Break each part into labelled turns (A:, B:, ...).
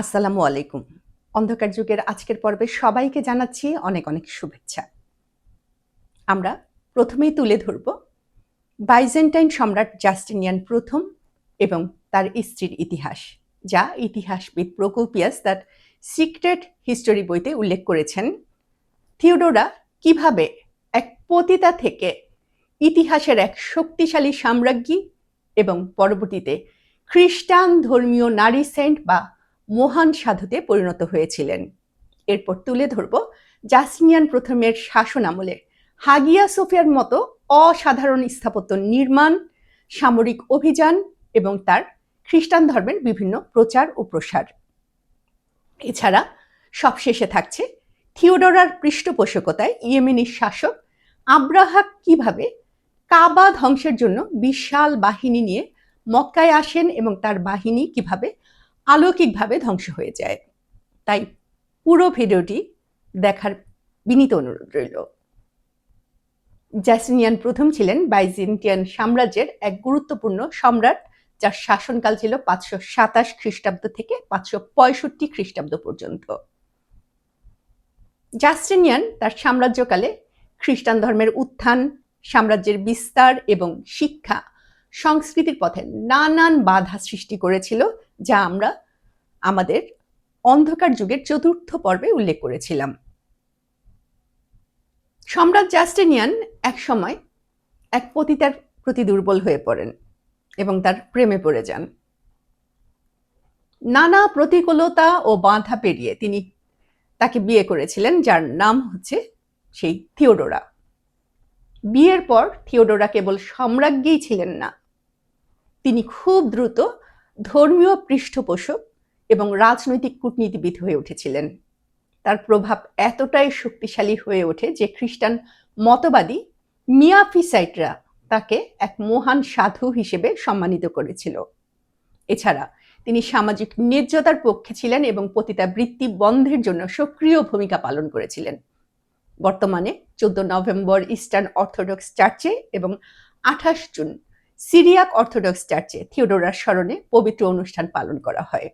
A: আসসালামু আলাইকুম। অন্ধকার যুগের আজকের পর্বে সবাইকে জানাচ্ছি অনেক অনেক শুভেচ্ছা। আমরা প্রথমেই তুলে ধরব বাইজেন্টাইন সম্রাট জাস্টিনিয়ান প্রথম এবং তার স্ত্রীর ইতিহাস, যা ইতিহাসবিদ প্রকোপিয়াস তার সিক্রেট হিস্টোরি বইতে উল্লেখ করেছেন। থিওডোরা কীভাবে এক পতিতা থেকে ইতিহাসের এক শক্তিশালী সাম্রাজ্ঞী এবং পরবর্তীতে খ্রিস্টান ধর্মীয় নারী সেন্ট বা মহান সাধুতে পরিণত হয়েছিলেন। এরপর তুলে ধরব জাসিনিয়ান প্রথমের শাসন আমলে। হাগিয়া সোফিয়ার মতো অসাধারণ স্থাপত্য নির্মাণ, সামরিক অভিযান এবং তার খ্রিস্টান ধর্মের বিভিন্ন প্রচার ও প্রসার। এছাড়া সবশেষে থাকছে থিওডোরার পৃষ্ঠপোষকতায় ইয়েমেনির শাসক আব্রাহা কীভাবে কাবা ধ্বংসের জন্য বিশাল বাহিনী নিয়ে মক্কায় আসেন এবং তার বাহিনী কীভাবে অলৌকিকভাবে ধ্বংস হয়ে যায়। তাই পুরো ভিডিওটি দেখার বিনীত অনুরোধ রইল। জ্যাসিনিয়ান প্রথম ছিলেন বাইজেন্টিয়ান সাম্রাজ্যের এক গুরুত্বপূর্ণ সম্রাট, যার শাসনকাল ছিল পাঁচশো সাতাশ খ্রিস্টাব্দ থেকে পাঁচশো পঁয়ষট্টি খ্রিস্টাব্দ পর্যন্ত। জাস্টিনিয়ান তার সাম্রাজ্যকালে খ্রিস্টান ধর্মের উত্থান, সাম্রাজ্যের বিস্তার এবং শিক্ষা সংস্কৃতির পথে নানান বাধা সৃষ্টি করেছিল যা আমরা আমাদের অন্ধকার যুগের চতুর্থ পর্বে উল্লেখ করেছিলাম। সম্রাট জাস্টিনিয়ান এক সময় এক পতিতার প্রতি দুর্বল হয়ে পড়েন এবং তার প্রেমে পড়ে যান। নানা প্রতিকূলতা ও বাধা পেরিয়ে তিনি তাকে বিয়ে করেছিলেন, যার নাম হচ্ছে সেই থিওডোরা। বিয়ের পর থিওডোরা কেবল সম্রাজ্ঞীই ছিলেন না, তিনি খুব দ্রুত ধর্মীয় পৃষ্ঠপোষক এবং রাজনৈতিক কূটনীতিবিদ হয়ে উঠেছিলেন। তার প্রভাব এতটাই শক্তিশালী হয়ে ওঠে যে খ্রিস্টান মতবাদী মিয়াফিসাইটরা তাকে এক মহান সাধু হিসেবে সম্মানিত করেছিল। এছাড়া তিনি সামাজিক ন্যায্যতার পক্ষে ছিলেন এবং পতিতা বৃত্তি বন্ধের জন্য সক্রিয় ভূমিকা পালন করেছিলেন। বর্তমানে চোদ্দ নভেম্বর ইস্টার্ন অর্থোডক্স চার্চে এবং আঠাশ জুন সিরিয়াক অর্থোডক্স চার্চে থিওডোরার স্মরণে পবিত্র অনুষ্ঠান পালন করা হয়।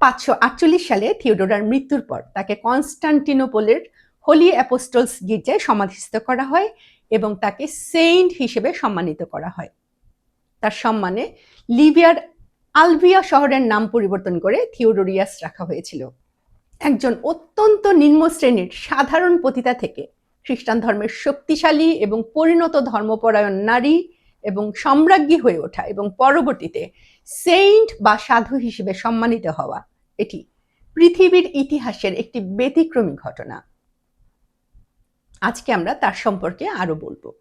A: পাঁচশো আটচল্লিশ সালে থিওডোরার মৃত্যুর পর তাকে কনস্টান্টিনোপোলের হোলি অ্যাপোস্টলস গির্জায় সমাধিস্থ করা হয় এবং তাকে সেইন্ট হিসেবে সম্মানিত করা হয়। তার সম্মানে লিবিয়ার আলভিয়া শহরের নাম পরিবর্তন করে থিওডোরিয়াস রাখা হয়েছিল। একজন অত্যন্ত নিম্ন শ্রেণির সাধারণ পতিতা থেকে খ্রিস্টান ধর্মের শক্তিশালী এবং পরিণত ধর্মপরায়ণ নারী এবং সম্রাজ্ঞী হয়ে ওঠা এবং পরবর্তীতে সেইন্ট বা সাধু হিসেবে সম্মানিত হওয়া এটি পৃথিবীর ইতিহাসের একটি ব্যতিক্রমী ঘটনা। আজকে আমরা তার সম্পর্কে আরও বলব।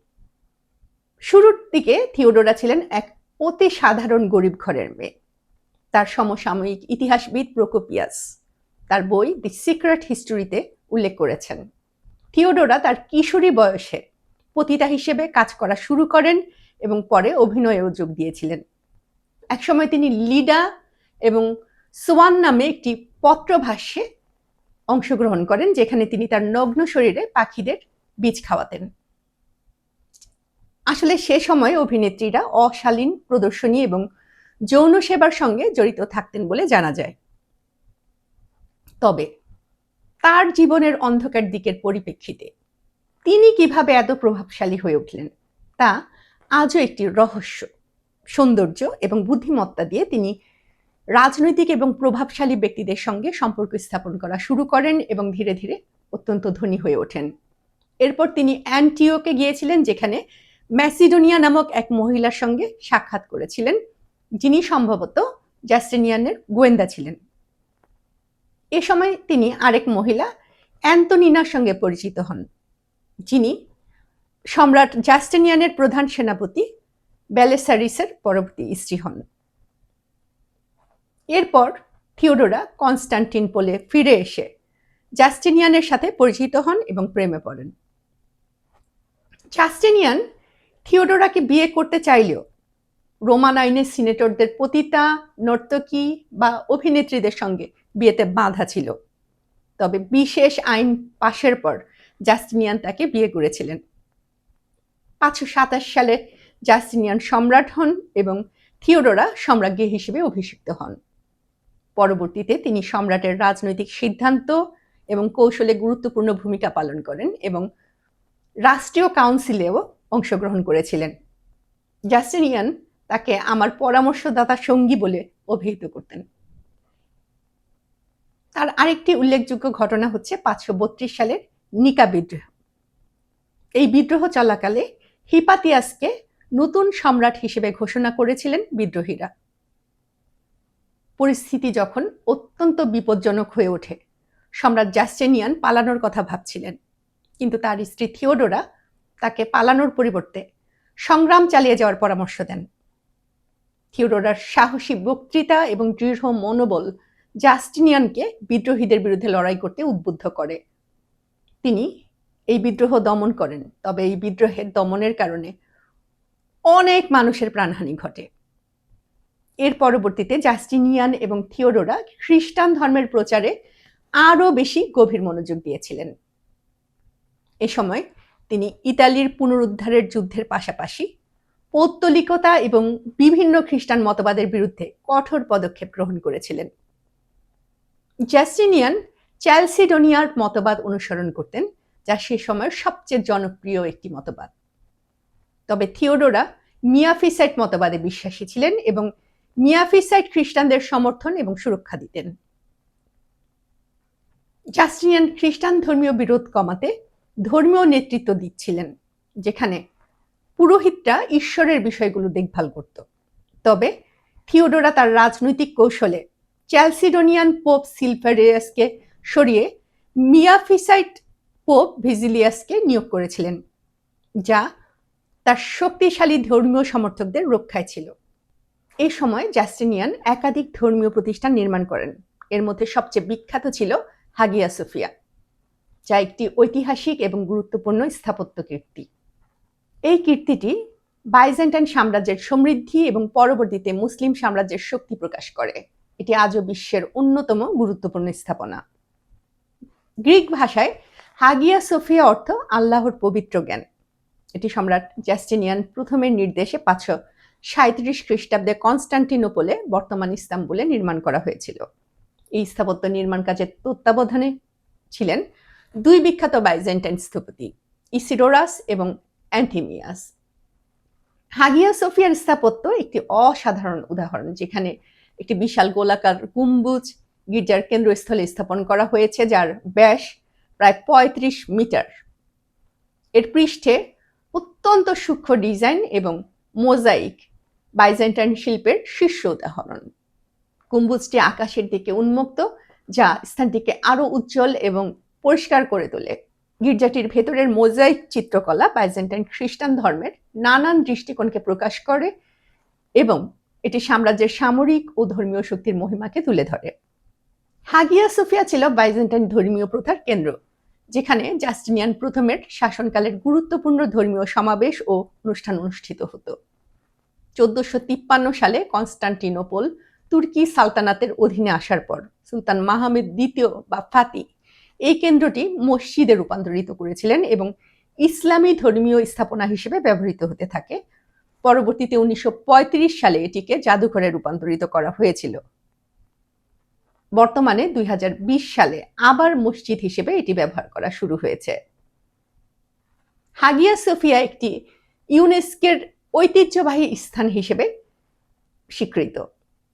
A: শুরুর দিকে থিওডোরা ছিলেন এক অতি সাধারণ গরিব ঘরের মেয়ে। তার সমসাময়িক ইতিহাসবিদ প্রোকোপিয়াস তার বই দি সিক্রেট হিস্টোরিতে উল্লেখ করেছেন। থিওডোরা তার কিশোরী বয়সে পতিতা হিসেবে কাজ করা শুরু করেন এবং পরে অভিনয়েও যোগ দিয়েছিলেন। একসময় তিনি লিডা এবং সোয়ান নামে একটি পত্রভাষ্যে অংশগ্রহণ করেন, যেখানে তিনি তার নগ্ন শরীরে পাখিদের বীজ খাওয়াতেন। আসলে সে সময় অভিনেত্রীরা অশালীন প্রদর্শনী এবং যৌন সেবার সঙ্গে জড়িত থাকতেন বলে জানা যায়। তবে তার জীবনের অন্ধকার দিকের পরিপ্রেক্ষিতে তিনি কীভাবে এত প্রভাবশালী হয়ে উঠলেন, তা আজও একটি রহস্য, সৌন্দর্য এবং বুদ্ধিমত্তা দিয়ে তিনি রাজনৈতিক এবং প্রভাবশালী ব্যক্তিদের সঙ্গে সম্পর্ক স্থাপন করা শুরু করেন এবং ধীরে ধীরে অত্যন্ত ধনী হয়ে ওঠেন। এরপর তিনি অ্যান্টিওকে গিয়েছিলেন, যেখানে ম্যাসিডোনিয়া নামক এক মহিলার সঙ্গে সাক্ষাৎ করেছিলেন, যিনি সম্ভবত জাস্টিনিয়ানের গোয়েন্দা ছিলেন। এ সময় তিনি আরেক মহিলা অ্যান্তনিনার সঙ্গে পরিচিত হন, যিনি সম্রাট জাস্টিনিয়ানের প্রধান সেনাপতি ব্যালেসারিসের পরবর্তী স্ত্রী হন। এরপর থিওডোরা কনস্টান্টিন পোলে ফিরে এসে জাস্টিনিয়ানের সাথে পরিচিত হন এবং প্রেমে পড়েন। জাস্টিনিয়ান থিওডোরাকে বিয়ে করতে চাইলেও রোমান আইনের সিনেটরদের পতিতা, নর্তকী বা অভিনেত্রীদের সঙ্গে বিয়েতে বাধা ছিল। তবে বিশেষ আইন পাশের পর জাস্টিনিয়ান তাকে বিয়ে করেছিলেন। পাঁচশো সাতাশ সালে জাস্টিনিয়ান সম্রাট হন এবং থিওডোরা সম্রাজ্ঞী হিসেবে অভিষিক্ত হন। পরবর্তীতে তিনি সম্রাটের রাজনৈতিক সিদ্ধান্ত এবং কৌশলে গুরুত্বপূর্ণ ভূমিকা পালন করেন এবং রাষ্ট্রীয় কাউন্সিলেও অংশগ্রহণ করেছিলেন। জাস্টিনিয়ান তাকে আমার পরামর্শদাতা সঙ্গী বলে অভিহিত করতেন। তার আরেকটি উল্লেখযোগ্য ঘটনা হচ্ছে পাঁচশো বত্রিশ সালের নিকা বিদ্রোহ। এই বিদ্রোহ চলাকালে হিপাতিয়াসকে নতুন সম্রাট হিসেবে ঘোষণা করেছিলেন বিদ্রোহীরা। পরিস্থিতি যখন অত্যন্ত বিপজ্জনক হয়ে ওঠে, সম্রাট জাস্টেনিয়ান পালানোর কথা ভাবছিলেন। কিন্তু তার স্ত্রী থিওডোরা তাকে পালানোর পরিবর্তে সংগ্রাম চালিয়ে যাওয়ার পরামর্শ দেন। থিওডোরার সাহসী বক্তৃতা এবং দৃঢ় মনোবল জাস্টিনিয়ানকে বিদ্রোহীদের বিরুদ্ধে লড়াই করতে উদ্বুদ্ধ করে। তিনি এই বিদ্রোহ দমন করেন। তবে এই বিদ্রোহের দমনের কারণে অনেক মানুষের প্রাণহানি ঘটে। এর পরবর্তীতে জাস্টিনিয়ান এবং থিওডোরা খ্রিস্টান ধর্মের প্রচারে আরও বেশি গভীর মনোযোগ দিয়েছিলেন। এ সময় তিনি ইতালির পুনরুদ্ধারের যুদ্ধের পাশাপাশি পৌত্তলিকতা এবং বিভিন্ন খ্রিস্টান মতবাদের বিরুদ্ধে কঠোর পদক্ষেপ গ্রহণ করেছিলেন। জাস্টিনিয়ান চ্যালসিডোনিয়ার মতবাদ অনুসরণ করতেন যা সে সময়ের সবচেয়ে জনপ্রিয় একটি মতবাদ। তবে থিওডোরা মিয়াফিসাইট মতবাদে বিশ্বাসী ছিলেন এবং মিয়াফিসাইট খ্রিস্টানদের সমর্থন এবং সুরক্ষা দিতেন। জাস্টিনিয়ান খ্রিস্টান ধর্মীয় বিরোধ কমাতে ধর্মীয় নেতৃত্ব দিচ্ছিলেন, যেখানে পুরোহিতরা ঈশ্বরের বিষয়গুলো দেখভাল করত। তবে থিওডোরা তার রাজনৈতিক কৌশলে চ্যালসিডোনিয়ান পোপ সিলফারিয়াসকে সরিয়ে মিয়াফিসাইট পোপ ভিজিলিয়াসকে নিয়োগ করেছিলেন, যা তার শক্তিশালী ধর্মীয় সমর্থকদের রক্ষায় ছিল। এই সময় জাস্টিনিয়ান একাধিক ধর্মীয় প্রতিষ্ঠান নির্মাণ করেন। এর মধ্যে সবচেয়ে বিখ্যাত ছিল হাগিয়া সোফিয়া, যা একটি ঐতিহাসিক এবং গুরুত্বপূর্ণ স্থাপত্য কীর্তি। এই কীর্তিটি বাইজেন্টাইন সাম্রাজ্যের সমৃদ্ধি এবং পরবর্তীতে মুসলিম সাম্রাজ্যের শক্তি প্রকাশ করে। এটি আজও বিশ্বের অন্যতম গুরুত্বপূর্ণ স্থাপনা। গ্রিক ভাষায় হাগিয়া সোফিয়া অর্থ আল্লাহর পবিত্র জ্ঞান। এটি সম্রাট জাস্টিনিয়ান প্রথমের নির্দেশে পাঁচশো সাঁত্রিশ খ্রিস্টাব্দে কনস্টান্টিনোপলে বর্তমান ইস্তাম্বুলে নির্মাণ করা হয়েছিল। এই স্থাপত্য নির্মাণ কাজের তত্ত্বাবধানে ছিলেন দুই বিখ্যাত বাইজেন্টাইন স্থপতি ইসিডোরাস এবং অ্যান্থিমিয়াস হাগিয়া সোফিয়ার স্থাপত্য একটি অসাধারণ উদাহরণ, যেখানে একটি বিশাল গোলাকার গম্বুজ গির্জার কেন্দ্রস্থলে স্থাপন করা হয়েছে, যার ব্যাস প্রায় পঁয়ত্রিশ মিটার। এর পৃষ্ঠে অত্যন্ত সূক্ষ্ম ডিজাইন এবং মোজাইক বাইজেন্টাইন শিল্পের শীর্ষ উদাহরণ। কুম্বুজটি আকাশের দিকে উন্মুক্ত, যা স্থানটিকে আরও উজ্জ্বল এবং পরিষ্কার করে তোলে। গির্জাটির ভেতরের মোজাইক চিত্রকলা বাইজেন্টাইন খ্রিস্টান ধর্মের নানান দৃষ্টিকোণকে প্রকাশ করে এবং এটি সাম্রাজ্যের সামরিক ও ধর্মীয় শক্তির মহিমাকে তুলে ধরে। হাগিয়া সোফিয়া ছিল বাইজেন্টাইন ধর্মীয় প্রথার কেন্দ্র। যেখানে জাস্টিনিয়ান প্রথমের শাসনকালের গুরুত্বপূর্ণ ধর্মীয় সমাবেশ ও অনুষ্ঠান অনুষ্ঠিত হতো। চোদ্দশো তিপ্পান্ন সালে কনস্টান্টিনোপল তুর্কি সালতানাতের অধীনে আসার পর সুলতান মাহমেদ দ্বিতীয় বা ফাতি এই কেন্দ্রটি মসজিদে রূপান্তরিত করেছিলেন এবং ইসলামী ধর্মীয় স্থাপনা হিসেবে ব্যবহৃত হতে থাকে। পরবর্তীতে উনিশশো পঁয়ত্রিশ সালে এটিকে জাদুঘরে রূপান্তরিত করা হয়েছিল। বর্তমানে দুই হাজার বিশ সালে আবার মসজিদ হিসেবে এটি ব্যবহার করা শুরু হয়েছে। হাগিয়া সোফিয়া একটি ইউনেস্কের ঐতিহ্যবাহী স্থান হিসেবে স্বীকৃত।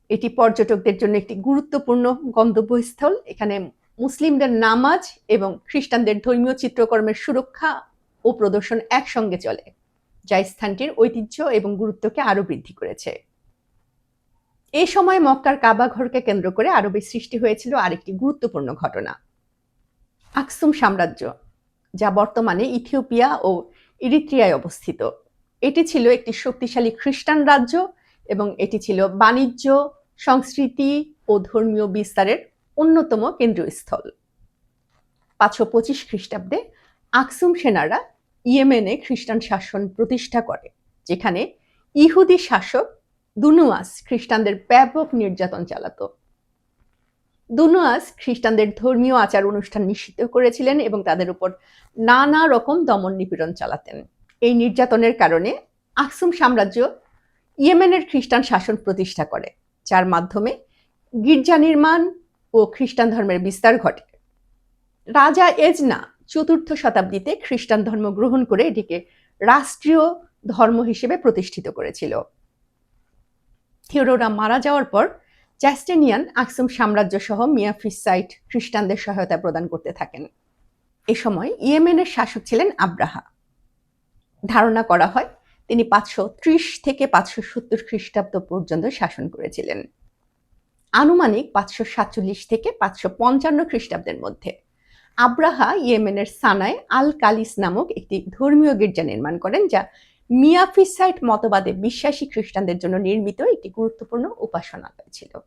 A: এটি পর্যটকদের জন্য একটি গুরুত্বপূর্ণ গন্তব্যস্থল। এখানে মুসলিমদের নামাজ এবং খ্রিস্টানদের ধর্মীয় চিত্রকর্মের সুরক্ষা ও প্রদর্শন একসঙ্গে চলে, যা স্থানটির ঐতিহ্য এবং গুরুত্বকে আরও বৃদ্ধি করেছে। এই সময় মক্কার কাবা ঘরকে কেন্দ্র করে আরবের সৃষ্টি হয়েছিল আরেকটি গুরুত্বপূর্ণ ঘটনা। আকসুম সাম্রাজ্য, যা বর্তমানে ইথিওপিয়া ও ইরিত্রিয়ায় অবস্থিত। এটি ছিল একটি শক্তিশালী খ্রিস্টান রাজ্য এবং এটি ছিল বাণিজ্য, সংস্কৃতি ও ধর্মীয় বিস্তারের অন্যতম কেন্দ্রস্থল। পাঁচশো পঁচিশ খ্রিস্টাব্দে আকসুম সেনারা ইয়েমেনে খ্রিস্টান শাসন প্রতিষ্ঠা করে, যেখানে ইহুদি শাসক দুনুয়াস খ্রিস্টানদের ব্যাপক নির্যাতন চালাতো। দুনুয়াস খ্রিস্টানদের ধর্মীয় আচার অনুষ্ঠান নিশ্চিত করেছিলেন এবং তাদের উপর নানা রকম দমন নিপীড়ন চালাতেন। এই নির্যাতনের কারণে আকসুম সাম্রাজ্য ইয়েমেনের খ্রিস্টান শাসন প্রতিষ্ঠা করে, যার মাধ্যমে গির্জা নির্মাণ ও খ্রিস্টান ধর্মের বিস্তার ঘটে। রাজা এজনা চতুর্থ শতাব্দীতে খ্রিস্টান ধর্ম গ্রহণ করে এটিকে রাষ্ট্রীয় ধর্ম হিসেবে প্রতিষ্ঠিত করেছিল। থিওডোরা মারা যাওয়ার পর জ্যাস্টেনিয়ান আকসুম সাম্রাজ্য সহ মিয়াফিসাইট খ্রিস্টানদের সহায়তা প্রদান করতে থাকেন। এ সময় ইয়েমেনের শাসক ছিলেন আব্রাহা। ধারণা করা হয় তিনি পাঁচশো ত্রিশ থেকে পাঁচশো সত্তর খ্রিস্টাব্দ পর্যন্ত শাসন করেছিলেন। আনুমানিক পাঁচশো সাতচল্লিশ থেকে পাঁচশো পঞ্চান্ন খ্রিস্টাব্দের মধ্যে আব্রাহা ইয়েমেনের সানায় আল কালিস নামক একটি ধর্মীয় গির্জা নির্মাণ করেন যা মিয়াফিসাইট মতবাদে বিশ্বাসী খ্রিস্টানদের জন্য নির্মিত একটি গুরুত্বপূর্ণ উপাসনালয় ছিল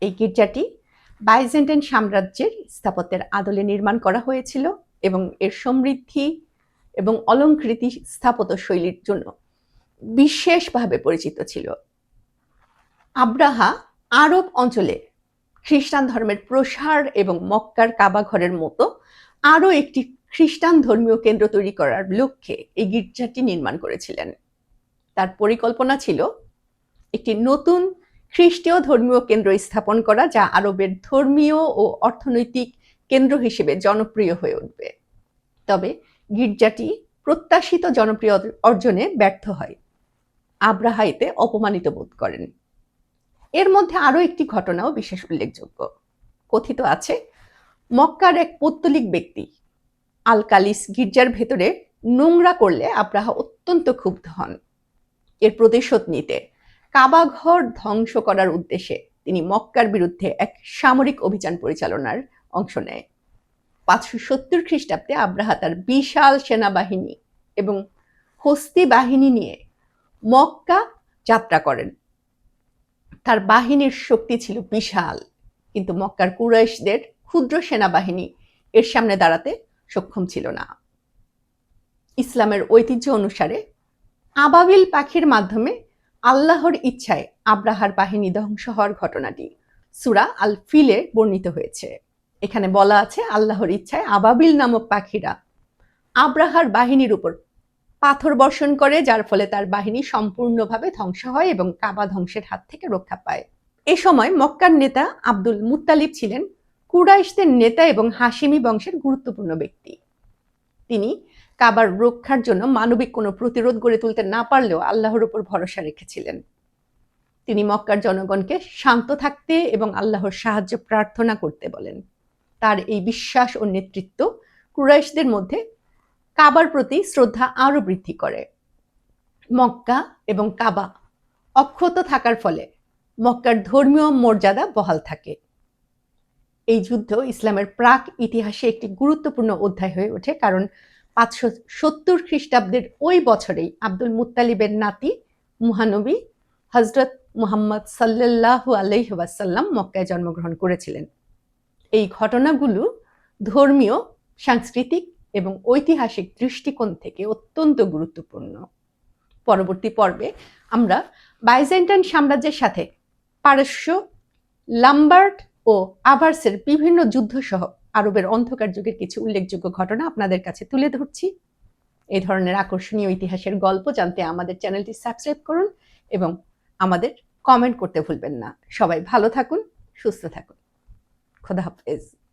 A: এই গির্জাটি বাইজেন্টাইন সাম্রাজ্যের স্থাপত্যের আদলে নির্মাণ করা হয়েছিল এবং এর সমৃদ্ধি এবং অলঙ্কৃতি স্থাপত্য শৈলীর জন্য বিশেষভাবে পরিচিত ছিল। আব্রাহা আরব অঞ্চলে খ্রিস্টান ধর্মের প্রসার এবং মক্কার কাবা ঘরের মতো আরও একটি খ্রিস্টান ধর্মীয় কেন্দ্র তৈরি করার লক্ষ্যে এই গির্জাটি নির্মাণ করেছিলেন। তার পরিকল্পনা ছিল একটি নতুন খ্রিস্টীয় ধর্মীয় কেন্দ্র স্থাপন করা, যা আরবের ধর্মীয় ও অর্থনৈতিক কেন্দ্র হিসেবে জনপ্রিয় হয়ে উঠবে। তবে গির্জাটি প্রত্যাশিত জনপ্রিয় অর্জনে ব্যর্থ হয়। আব্রাহাইতে অপমানিত বোধ করেন। এর মধ্যে আরও একটি ঘটনাও বিশেষ উল্লেখযোগ্য। কথিত আছে, মক্কার এক পৌত্তলিক ব্যক্তি আলকালিস গির্জার ভেতরে নোংরা করলে আব্রাহা অত্যন্ত ক্ষুব্ধ হন। এর প্রতিশোধ নিতে কাবাঘর ধ্বংস করার উদ্দেশ্যে তিনি মক্কার বিরুদ্ধে এক সামরিক অভিযান পরিচালনার অংশ নেয়। পাঁচশো সত্তর খ্রিস্টাব্দে আব্রাহা তার বিশাল সেনাবাহিনী এবং হস্তি বাহিনী নিয়ে মক্কা যাত্রা করেন। তার বাহিনীর শক্তি ছিল বিশাল, কিন্তু মক্কার কুরাইশদের ক্ষুদ্র সেনাবাহিনী এর সামনে দাঁড়াতে সক্ষম ছিল না। ইসলামের ঐতিহ্য অনুসারে আবাবিল পাখির মাধ্যমে আল্লাহর ইচ্ছায় আব্রাহার বাহিনী ধ্বংস হওয়ার ঘটনাটি সুরা আল ফিলে বর্ণিত হয়েছে। এখানে বলা আছে, আল্লাহর ইচ্ছায় আবাবিল নামক পাখিরা আব্রাহার বাহিনীর উপর পাথর বর্ষণ করে, যার ফলে তার বাহিনী সম্পূর্ণভাবে ধ্বংস হয় এবং কাবা ধ্বংসের হাত থেকে রক্ষা পায়। এ সময় মক্কার নেতা আব্দুল মুত্তালিব ছিলেন কুরাইশদের নেতা এবং হাসিমি বংশের গুরুত্বপূর্ণ ব্যক্তি। তিনি কাবার রক্ষার জন্য মানবিক কোনো প্রতিরোধ গড়ে তুলতে না পারলেও আল্লাহর উপর ভরসা রেখেছিলেন। তিনি মক্কার জনগণকে শান্ত থাকতে এবং আল্লাহর সাহায্য প্রার্থনা করতে বলেন। তার এই বিশ্বাস ও নেতৃত্ব কুরাইশদের মধ্যে কাবার প্রতি শ্রদ্ধা আরও বৃদ্ধি করে। মক্কা এবং কাবা অক্ষত থাকার ফলে মক্কার ধর্মীয় মর্যাদা বহাল থাকে। এই যুদ্ধ ইসলামের প্রাক ইতিহাসে একটি গুরুত্বপূর্ণ অধ্যায় হয়ে ওঠে, কারণ পাঁচশো সত্তর খ্রিস্টাব্দের ওই বছরেই আব্দুল মুত্তালিবের নাতি মুহানবী হজরত মুহাম্মদ সাল্লাহ আলহিহাসাল্লাম মক্কায় জন্মগ্রহণ করেছিলেন। এই ঘটনাগুলো ধর্মীয়, সাংস্কৃতিক এবং ঐতিহাসিক দৃষ্টিকোণ থেকে অত্যন্ত গুরুত্বপূর্ণ। পরবর্তী পর্বে আমরা বাইজেন্টাইন সাম্রাজ্যের সাথে পারস্য লাম্বার্ট ও আভার্সের বিভিন্ন যুদ্ধ সহ আরবের অন্ধকার যুগের কিছু উল্লেখযোগ্য ঘটনা আপনাদের কাছে তুলে ধরছি। এই ধরনের আকর্ষণীয় ইতিহাসের গল্প জানতে আমাদের চ্যানেলটি সাবস্ক্রাইব করুন এবং আমাদের কমেন্ট করতে ভুলবেন না। সবাই ভালো থাকুন, সুস্থ থাকুন। খোদা হাফেজ।